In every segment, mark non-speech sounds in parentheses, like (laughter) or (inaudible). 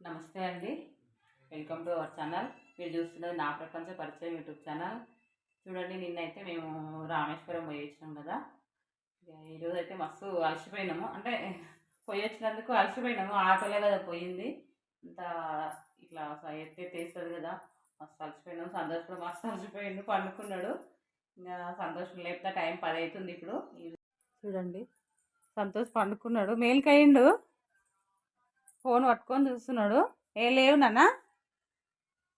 నమస్తే అండి. Welcome to our channel. మీరు చూస్తున్నది నా ప్రపంచ పరిచయం యూట్యూబ్ ఛానల్. చూడండి నిన్నైతే మేము రామేశ్వరం పోయి వచ్చినాం కదా ఈరోజు అయితే మస్తు అలసిపోయినాము. అంటే పోయి వచ్చినందుకు అలసిపోయినాము. ఆటోలే కదా పోయింది. ఇంత ఇట్లా ఎత్తే తీస్తుంది కదా. మస్తు అలసిపోయినాము. సంతోష్ కూడా మస్తు అలసిపోయిండు. పండుకున్నాడు. ఇంకా సంతోషం లేకపోతే టైం పది అవుతుంది ఇప్పుడు చూడండి. సంతోష్ పండుకున్నాడు. మేలుకయ్యిండు. ఫోన్ పట్టుకొని చూస్తున్నాడు. ఏ లేవు నాన్న.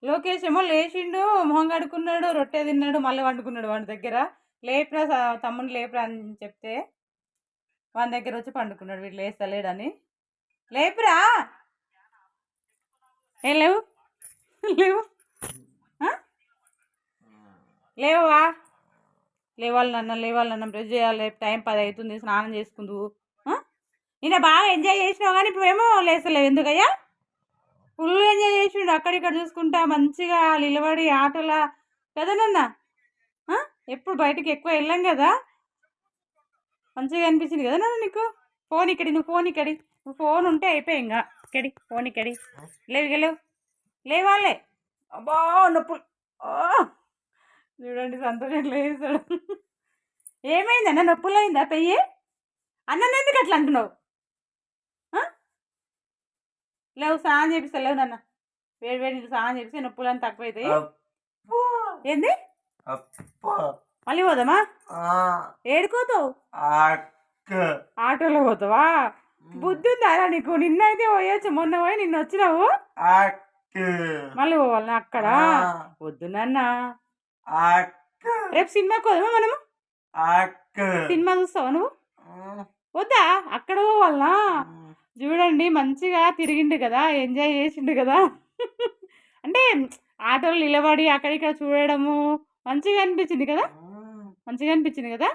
లోకేష్ ఏమో లేచిండు మొహం కడుక్కున్నాడు రొట్టె తిన్నాడు మళ్ళీ వండుకున్నాడు వాడి దగ్గర. లేపురా స- తమ్ముని లేపురా అని చెప్తే వాని దగ్గర వచ్చి పండుకున్నాడు. వీడు లేస్తలేడని. లేపురా. ఏ లేవు? లేవు? లేవా లేవాలి నాన్న లేవాలి నాన్న. బ్రష్ చేయాలి. టైం పది అవుతుంది. స్నానం చేసుకుందు నిన్న బాగా ఎంజాయ్ చేసినావు కానీ ఇప్పుడు ఏమో లేస్తలేవు. ఎందుకయ్యా? ఫుల్ ఎంజాయ్ చేసిండు. అక్కడిక్కడ చూసుకుంటా మంచిగా నిలబడి ఆటలా. కదా ఎప్పుడు బయటికి ఎక్కువ వెళ్ళాం కదా? మంచిగా అనిపించింది కదా నాన్న నీకు? ఫోన్ ఇక్కడి నువ్వు ఫోన్ ఇక్కడి. నువ్వు ఫోన్ ఉంటే అయిపోయి ఇంకా ఇక్కడి ఫోన్ ఇక్కడి. లేవు లేవు. లేవాలే అబ్బా నొప్పులు. చూడండి సంతోషం లేస్తాడు ఏమైందన్న నొప్పులు అయిందా పెయ్యి? అన్న ఎందుకు అట్లా అంటున్నావు? లేవు స్నానం చేపిస్తా లేవు నాన్న. వేడి వేడి నీళ్ళు స్నానం చేపిస్తే నొప్పులు తక్కువ అవుతాయి ఏంది? మళ్ళీ పోదామా? ఏడుకోతావు? ఆటోలో పోతావా? బుద్ధి ఉందా నీకు? నిన్నైతే పోయొచ్చు మొన్న పోయి నిన్న వచ్చినావు. మళ్ళీ పోవాలి అక్కడ? వద్దు నాన్న. రేపు సినిమాకి పోదామా మనము? సినిమా చూస్తావా నువ్వు? వద్దా? అక్కడ పోవాలనా? చూడండి మంచిగా తిరిగిండు కదా ఎంజాయ్ చేసిండు కదా. అంటే ఆటోలు నిలబడి అక్కడిక్కడ చూడడము మంచిగా అనిపించింది కదా? మంచిగా అనిపించింది కదా?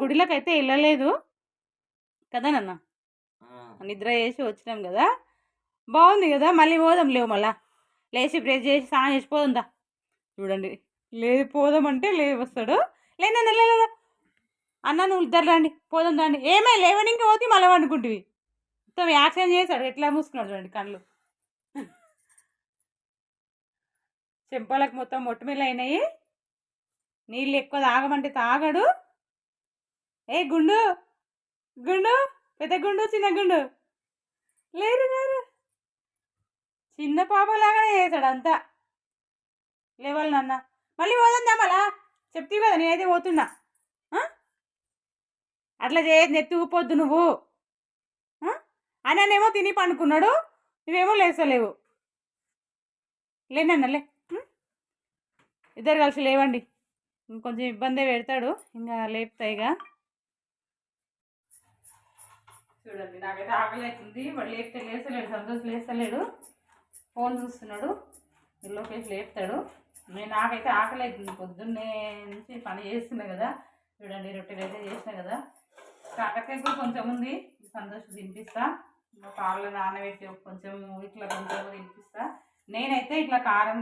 గుడిలోకి అయితే వెళ్ళలేదు. కదా నాన్న? నిద్ర చేసి వచ్చినాం కదా. బాగుంది కదా మళ్ళీ పోదాం లేవు మళ్ళా. లేచి బ్రేక్ చేసి స్నానం చేసి పోదాందా చూడండి లేదు పోదామంటే లేదు వస్తాడు లేదన్న లేదా. అన్న నువ్వు ఇద్దరు రండి పోదాం రండి. ఏమై లేవని ఇంకా పోతే మళ్ళీ వండుకుంటివి మొత్తం యాక్షన్ చేశాడు. ఎట్లా మూసుకున్నాడు చూడండి కళ్ళు. చెంపలకు మొత్తం మొట్టమిల్లు అయినాయి. నీళ్ళు ఎక్కువ తాగమంటే తాగడు. ఏ గుండు గుండు పెద్ద గుండు చిన్న గుండు. లేరు లేరు. చిన్న పాపలాగానే చేశాడు అంతా. లేవాలి నాన్న. మళ్ళీ పోదందా మళ్ళా చెప్తీ కదా నేనైతే పోతున్నా. అట్లా చేయదు నెత్తి ఊపొద్దు నువ్వు. ఆ? అన్ననేమో తిని పండుకున్నాడు నువ్వేమో లేస్తలేవు లేనన్న లే. ఇద్దరు కలిసి లేవండి. కొంచెం ఇబ్బంది పెడతాడు ఇంకా లేపుతాయిగా చూడండి నాకైతే ఆకలి అవుతుంది వాడు లేపితే లేస్తలేడు సంతోష్ లేస్తలేడు. ఫోన్ చూస్తున్నాడు లోకేష్ లేపుతాడు. నేను నాకైతే ఆకలి అవుతుంది పొద్దున్నే నుంచి పని చేస్తున్నా కదా. చూడండి రొట్టెలు అయితే చేసిన కదా. కాకరకాయ కూడా కొంచెం ఉంది. సంతోష్ తినిపిస్తా. పాలు నానబెట్టి కొంచెం ఇట్లా కొంచెం తినిపిస్తా. నేనైతే ఇట్లా కారం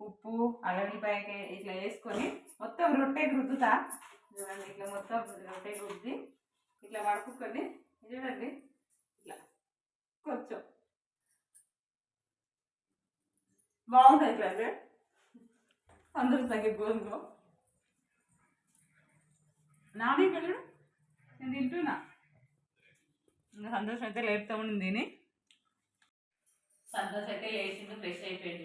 ఉప్పు అల్లనిపాయ ఇట్లా వేసుకొని మొత్తం రొట్టె రుద్దుతా. చూడండి ఇట్లా మొత్తం రొట్టె రుద్ది. ఇట్లా వడుకుని చూడండి ఇట్లా కొంచెం. బాగుంటుంది ఇట్లా అంటే అందరూ తగ్గే గోధుమ నాని వెళ్ళడు నేను తింటున్నా. ఇంకా సంతోషం అయితే లేపుతా ఉండి తిని సంతోష్ అయితే లేచిండు ఫ్రెష్ అయిపోయింది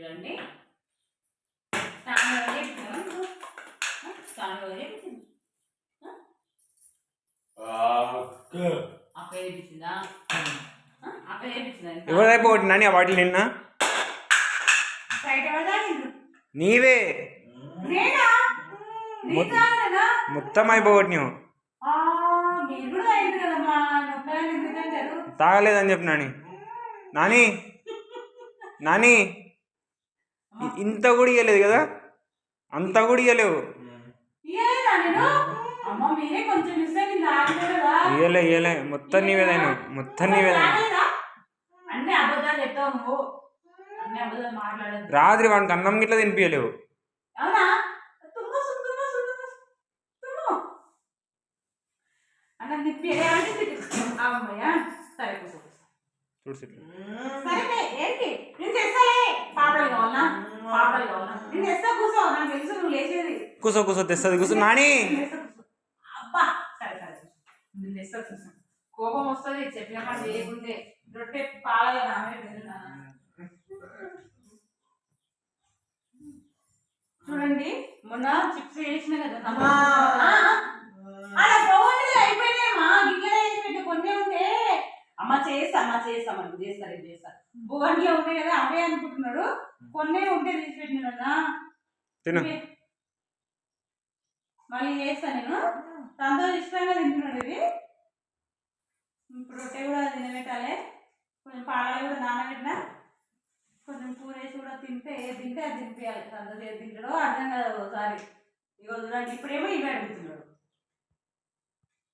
చేపించిందా ఎవరైపు నాని ఆ బాటిల్ నిన్న? నీవే. మొత్తం- తాగలేదా? తాగలేదని చెప్పు నాని. నాని నాని ఇంత కూడా ఇవ్వలేదు కదా? అంత కూడా ఇవ్వలేవు ఇవ్వలే ఇవ్వలే మొత్తం నీవేదైనా మొత్తం నీవేదైనా తాగలేదా? అన్ని అబద్ధాలు చెప్తావు నువ్వు. అన్ని సరే చూడు సరే ఏంటి? నేను పాపలు కావాలా? పాపలు కావాలా? నేను తెస్తా నాకు తెలుసు నువ్వు లేచేది. నాని! అబ్బా సరే సరే నేను తెస్తా చూసాను కోపం వస్తుంది చెప్పిన మాట రొట్టె పాలలో నామే చూడండి మొన్న చిప్స్ వేసిన కదా అలా అయిపోయినాయి మా గిట్లనే వేసి పెట్టి కొన్ని ఉంటే. అమ్మ చేస్తా అమ్మ చేస్తా మనం చేస్తా రేపు చేస్తా. బుగంట్లో ఉన్నాయి కదా అవే అనుకుంటున్నాడు. కొన్ని ఉంటే తీసి పెట్టినా తిను. మళ్ళీ చేస్తా నేను. తనతో ఇష్టంగా తింటున్నాడు ఇది. ఇప్పుడు రొట్టె కూడా తినబెట్టాలి. కొంచెం పాలలో కూడా నానబెట్టినా కొంచెం కూర వేసి కూడా తింటే ఏది తింటే అది తినిపించాలి తనతో ఏది తింటాడో అర్థం కాదు ఒకసారి. ఇగో చూడండి ఇప్పుడేమో ఇవి అడుగుతున్నాడు.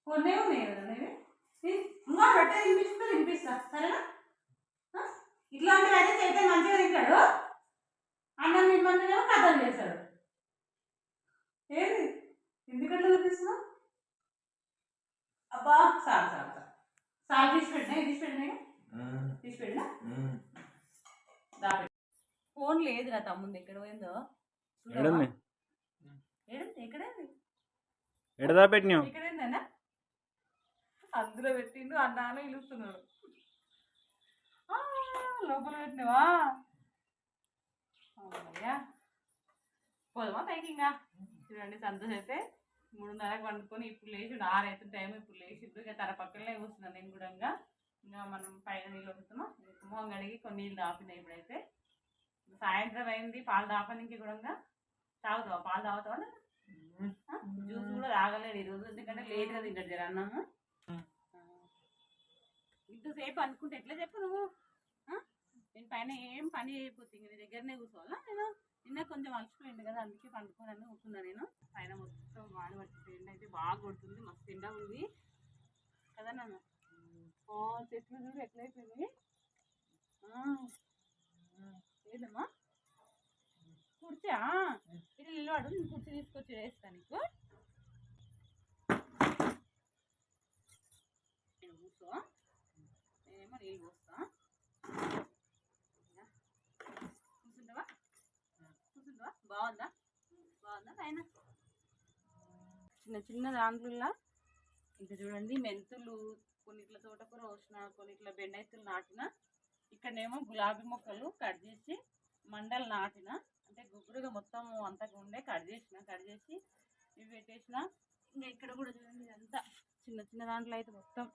కొన్ని ఉన్నాయి కదా. ఇంకా రొట్టె తినిపిస్తుంటే తినిపిస్తా సరేనా? ఇట్లాంటివి అయితే చేస్తే మంచిగా తింటాడు. అన్నం తినమంటేనేమో కథలు చేస్తాడు. ఏది? ఎందుకంటే చూపిస్తున్నావు? అబ్బా సార్ సార్ సార్ సార్ తీసి పెట్టినా? తీసి పెట్టినా తీసి పెట్టినా? దాబె ఫోన్ లేదు నా తమ్ముంది ఎక్కడ పోయిందో? ఎడుంది ఏడుంది? ఎక్కడేంది? ఎడదా ఎక్కడేందన్నా? అందులో పెట్టిండు అన్నాను ఇలుస్తున్నాడు లోపల పెట్టినవా? అమ్మయ్యా పోదామా పైకి ఇంకా? చూడండి సంతోష్ అయితే మూడున్నరకు వండుకొని ఇప్పుడు లేచిండు ఆరు అవుతుంది టైం ఇప్పుడు లేచిండు ఇక తన పక్కనే కూర్చున్నాను నేను కూడా ఇంకా. ఇంకా మనం పైన నీళ్ళు వస్తున్నాం మొహం కడిగి కొన్ని నీళ్ళు దాపినాయి ఇప్పుడైతే. సాయంత్రం అయింది పాలు దాపనికి కూడా తాగుతావా? పాలు తాగుతావా? జ్యూస్ కూడా తాగలేడు ఈరోజు ఎందుకంటే లేట్గా తింటాడు జర అన్నము. ఇంతసేపు అనుకుంటే ఎట్లా చెప్పు నువ్వు? నేను పైన ఏం పని చేయకపోతే నీ దగ్గరనే కూర్చోవాలా నేను? నిన్న కొంచెం అలసిపోయింది కదా అందుకే పండుకోనని కూర్చున్నా నేను. పైన మొత్తం వాడు పట్టి ఎండ అయితే బాగా కొడుతుంది మస్తు ఎండ ఉంది. కదా నాన్న? ఓ చెట్లు చూడు ఎట్లయిపోయింది ఏదమ్మా కుర్చా? ఇది నిలబడు నేను కుర్చీ తీసుకొచ్చి వేస్తా నీకు. కూర్చో. ఏమో నీళ్ళు పోస్తా. కూర్చుంటావా కూర్చుంటావా బాగుందా? బాగుందా ఆయన చిన్న చిన్న దాంట్లో ఇంకా చూడండి మెంతులు కొన్నిట్ల తోటకూర వచ్చిన కొన్నిట్ల బెండైతులు నాటిన ఇక్కడనేమో గులాబీ మొక్కలు కట్ చేసి మండలు నాటిన అంటే గుగ్గురుగా మొత్తం అంతకు ఉండే కట్ చేసిన కట్ చేసి ఇవి పెట్టేసిన. ఇంకా ఇక్కడ కూడా చూడండి ఇదంతా చిన్న చిన్న దాంట్లో అయితే మొత్తం.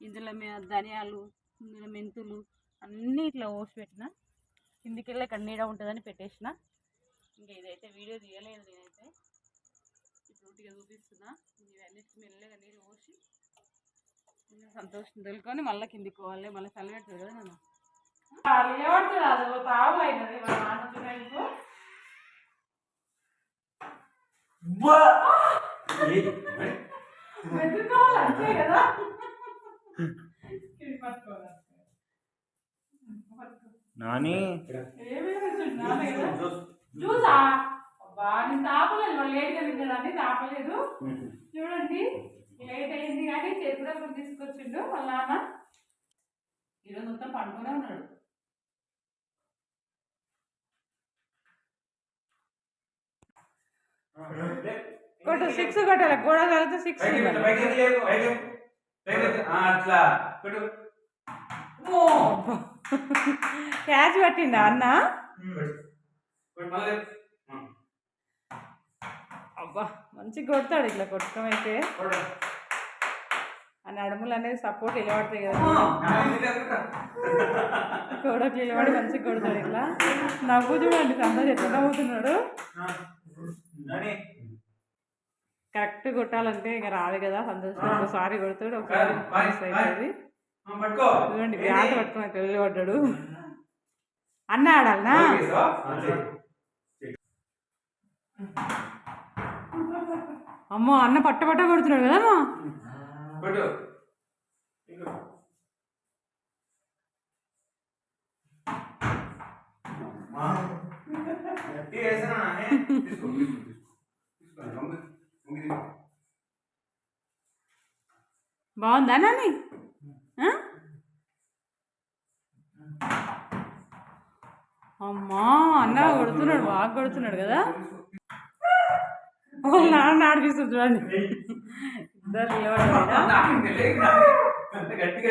ఇందులో మే- ధనియాలు ఇందులో మెంతులు అన్నీ ఇట్లా పోసి పెట్టిన. కిందికి వెళ్ళి ఇక్కడ నీడ ఉంటుందని పెట్టేసిన. ఇంకా ఇదైతే వీడియో తీయలేదు నేనైతే. ఇప్పుడు చూపిస్తున్నా. ఇవన్నిటికి మెల్లగా నీరు పోసి ఇంకా సంతోషం తెలుకొని మళ్ళీ కిందికి పోవాలి. మళ్ళీ చలి పెడుతుంది కదా అది తావు అయినది మా కదా. నాని? అబ్బా నేను తాపలేదు. లేట్గా తినడానికి తాపలేదు. చూడండి లేట్ అయింది కానీ చేతిలో కూడా తీసుకొచ్చిండు వాళ్ళ నాన్న. ఈరోజు మొత్తం పండుకునే ఉన్నాడు. కొట్టు సిక్స్ కొట్టాలి. గోడ కలిగితే సిక్స్ అట్లా. పెట్టు. క్యాచ్ పట్టిండా అన్న? అబ్బా మంచిగా కొడతాడు ఇట్లా కొట్టడం అయితే ఆ నడుములు అనేది సపోర్ట్ నిలబడతాయి కదా. కొడకు నిలబడి మంచిగా కొడతాడు ఇట్లా. నవ్వు చూడండి సంతోష్ ఎట్లా నవ్వుతున్నాడు. కరెక్ట్ కొట్టాలంటే ఇక రాదు కదా సంతోష్ ఒకసారి కొడతాడు ఒకసారి మిస్ అవుతుంది పట్టుకో. చూడండి బ్యాట్ పట్టుకుని ఇట్లా నిలబడ్డాడు అన్న ఆడాలనా? అమ్మో అన్న పట్ట పట్ట కొడుతున్నాడు కదా అమ్మా. బాగుందా నాని? అమ్మా అన్న కొడుతున్నాడు బాగా కొడుతున్నాడు కదా. వాళ్ళ నాన్న ఆడిపిస్తుంది చూడండి. ఇద్దరు నిలబడలేదా? నాకు మెల్లగా అంత గట్టిగా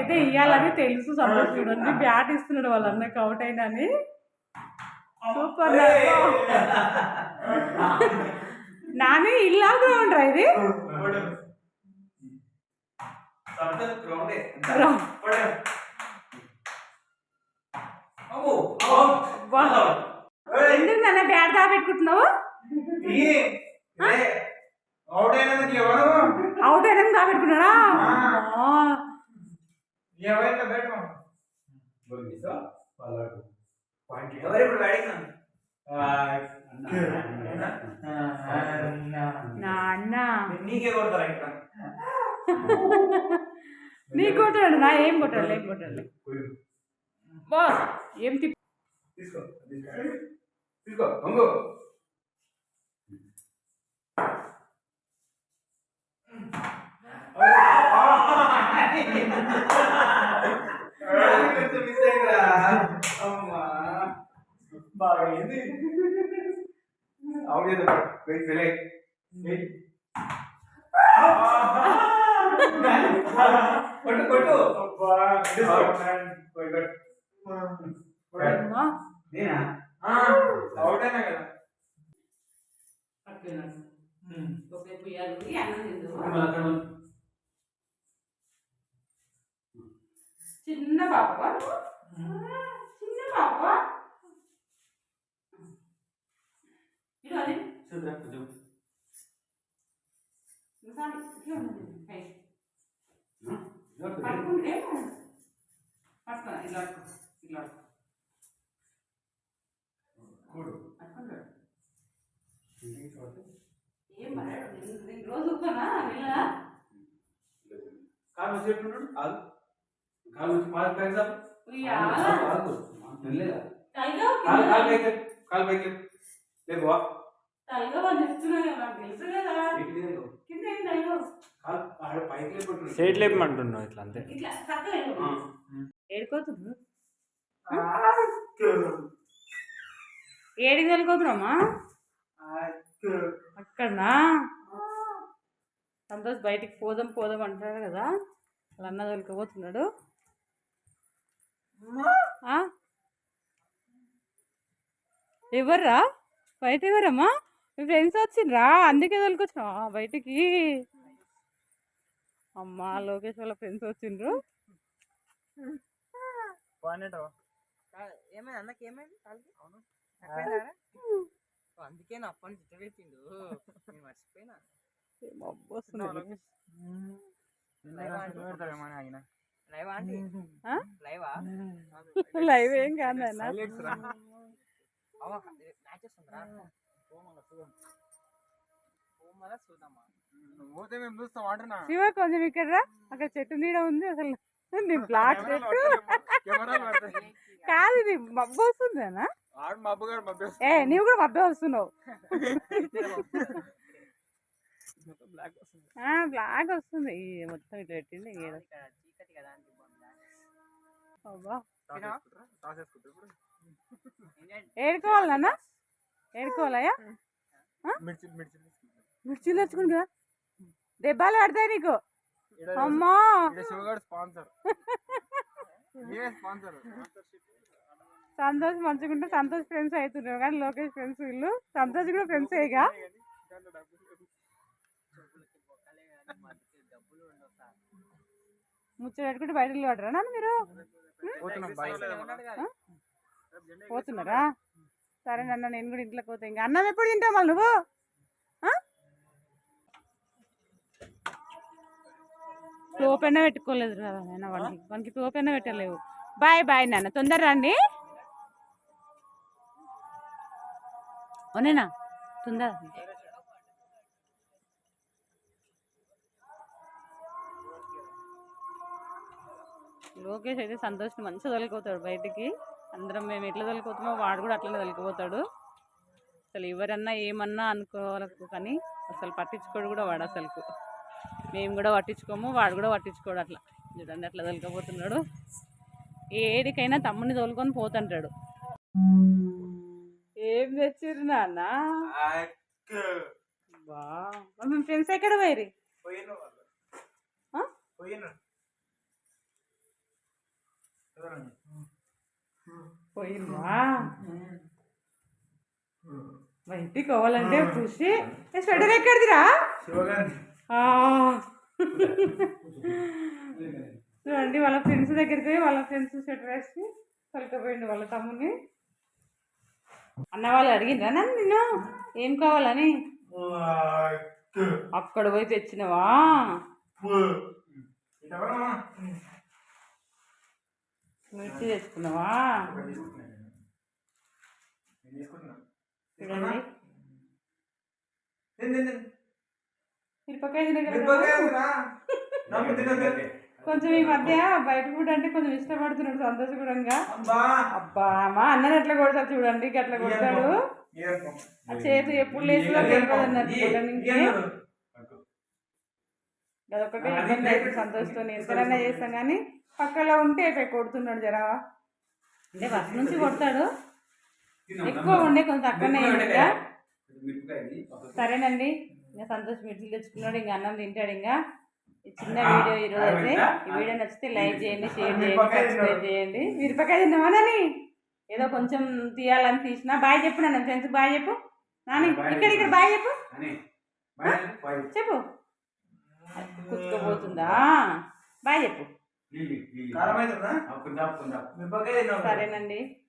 అయితే ఇయ్యాలని తెలుసు సంతోష్ చూడండి బ్యాట్ ఇస్తున్నాడు వాళ్ళ అన్నకి అవుట్ అయినా అని. సూపర్ నాని ఇల్లా గ్రౌండ్. రా ఇది. ఎందుకు నాన్న బ్యాట్ దాపెట్టుకుంటున్నావు? అవుట్ అయినందుకు దాపెట్టుకున్నాడా? ఎవరైతే బయట ఎవరు ఇప్పుడు బ్యాటింగ్ నాన్న. నీకే కొడతారా ఇక్కడ? నీ కొట్టాడు నా ఏం కొట్టాడు ఏం కొట్టాడు బాస్ ఏం తీసుకో తీసుకో తీసుకో వంగు కొంచెం మిస్ అయిందిరా అమ్మా బాగా అయింది అవును వెయిట్ కొట్టు కొట్టు. నేనా అవుట్ అయినా కదా ఒకవైపు ఇయ్యాలి, అన్నం తిందువు. మళ్ళీ అక్కడ ఉంది. చిన్న పాప చిన్న పాప ఇటు అది చూద్దాం కొంచెం ఇంకోసారి ఇట్లా ఉన్నది. పై. చూద్దాం. పట్టుకుంటే పట్టుకో ఇలా పట్టుకో. ఇలా పట్టుకో. కూడు. పట్టుకుంటాడు. ఇంటికి చూడండి. ఏం పడాడు? నేను- నేను రోజు ఊరుకోనా? వెళ్ళనా? కాలు వచ్చి పెట్టుకున్నాడు కాలు పైకి. ఉయ్యాల. కాలు. పైకి. కాలు. లేపు వా. లేపమంటున్నావు ఇట్లా అంతే ఏడికి వెళ్ళిపోతున్నామా అక్కడనా సంతోష్ బయటికి పోదాం పోదాం అంటాడు కదా వాళ్ళ అన్న తొలికపోతున్నాడు ఆ? ఎవర్రా? బయట ఎవరమ్మా? మీ ఫ్రెండ్స్ వచ్చిండ్రా? అందుకే తొలికొచ్చినా? బయటికి. అమ్మా లోకేష్ వాళ్ళ ఫ్రెండ్స్ వచ్చిండ్రు. అందుకే నా అప్పని చిట్టబెట్టిండు నేను మర్చిపోయినా. లైవ్ ఏం కాదు శివ కొంచెం ఇక్కడ రా. అక్కడ చెట్టు నీడ ఉంది అసలు. నీ బ్లాక్ చెట్టు. కాదు ఇది మబ్బు వస్తుంది అన్న ఆడు మా అబ్బగారు మా బెస్ట్ ఏ నీవు కూడా మబ్బే వస్తున్నావు. (laughs) బ్లాక్ వస్తుంది. మొత్తం ఇట్లా పెట్టింది ఏదో కదా ఇప్పుడు? ఏడుకోవాలన్నా ఏడుకోవాలయ్యా మిర్చి మిర్చి మిర్చిలు తెచ్చుకుని కదా? దెబ్బలు పడతాయి నీకు? అమ్మా! ఇక్కడ శివగాడు స్పాన్సర్. ఏ స్పాన్సర్? సంతోష్ మంచిగుంటే సంతోష్ ఫ్రెండ్స్ అవుతున్నారు కానీ లోకేష్ ఫ్రెండ్స్ వీళ్ళు. సంతోష్ కూడా ఫ్రెండ్స్ అయ్యగా ముచ్చట పెట్టుకుంటే బయటకు పడరా నాన్న మీరు? పోతున్నాం బాయ్. ఆ? పోతున్నారా? సరే నాన్న నేను కూడా ఇంట్లోకి పోతా. ఇంకా అన్నం ఎప్పుడు తింటావు మళ్ళీ నువ్వు? ఆ? టోపెన్న పెట్టుకోలేదు కదా నాన్న వానికి. వానికి టోపెన్న పెట్టలేవు. బాయ్ బాయ్ నాన్న. తొందర రండి. ఓనేనా తొందర లోకేష్ అయితే సంతోష్ మంచిగా తొలిపోతాడు బయటికి. అందరం మేము ఎట్లా తొలిపోతామో వాడు కూడా అట్లనే తొలికిపోతాడు అసలు ఎవరన్నా ఏమన్నా అనుకోవాలి కానీ అసలు పట్టించుకోడు కూడా వాడు అసలుకు. మేము కూడా పట్టించుకోము వాడు కూడా పట్టించుకోడు అట్లా. చూడండి అట్లా తొలికపోతున్నాడు ఏడికైనా తమ్ముని తోలుకొని పోతుంటాడు. ఏం తెచ్చిర్రు నాన్న? బా ఫ్రెండ్స్ ఎక్కడ పోయిరి ఆ? పోయిందా బయటికి కావాలంటే ఖుషి ఏ స్వెటర్ ఎక్కడిదిరా. చూడండి వాళ్ళ ఫ్రెండ్స్ దగ్గరికి పోయి వాళ్ళ ఫ్రెండ్స్ స్వెటర్ వేసి తొలకపోయింది వాళ్ళ తమ్ముని. అన్న వాళ్ళు అడిగిండ్రా నన్ను నిన్ను ఏం కావాలని? అక్కడ పోయి తెచ్చినవా? మిర్చి తెచ్చుకున్నావా చూడండి మిరపకాయ కొంచెం ఈ మధ్య బయట ఫుడ్ అంటే కొంచెం ఇష్టపడుతున్నాడు సంతోష్ కూడా అబ్బా! మా అన్నని ఎట్లా కొడతాడు చూడండి అట్లా కొడతాడు? ఆ చేతి ఎప్పుడు లేచులో తెలియదు అన్నట్టు కొట్టడానికి అదొకటి సంతోష్తో ఎంతైనా చేస్తాం కానీ పక్కలో ఉంటే కొడుతున్నాడు జరా. అంటే ఫస్ట్ నుంచి కొడతాడు. ఎక్కువ ఉండే కొంచెం తక్కువనే ఇంకా. సరేనండి. ఇంకా సంతోష్ మిర్చిలు తెచ్చుకున్నాడు ఇంకా అన్నం తింటాడు ఇంకా. ఈ చిన్న వీడియో ఈరోజు అయితే. ఈ వీడియో నచ్చితే లైక్ చేయండి షేర్ చేయండి సబ్స్క్రైబ్ చేయండి. మిరపకాయ తిన్నావా నాని? ఏదో కొంచెం తీయాలని తీసిన. బాయ్ చెప్పు నన్ను ఫ్రెండ్స్ బాయ్ చెప్పు. నాని ఇక్కడ ఇక్కడ బాయ్ చెప్పు. చెప్పు కుట్టుకోబోతుందా బాయ్ చెప్పు. సరేనండి.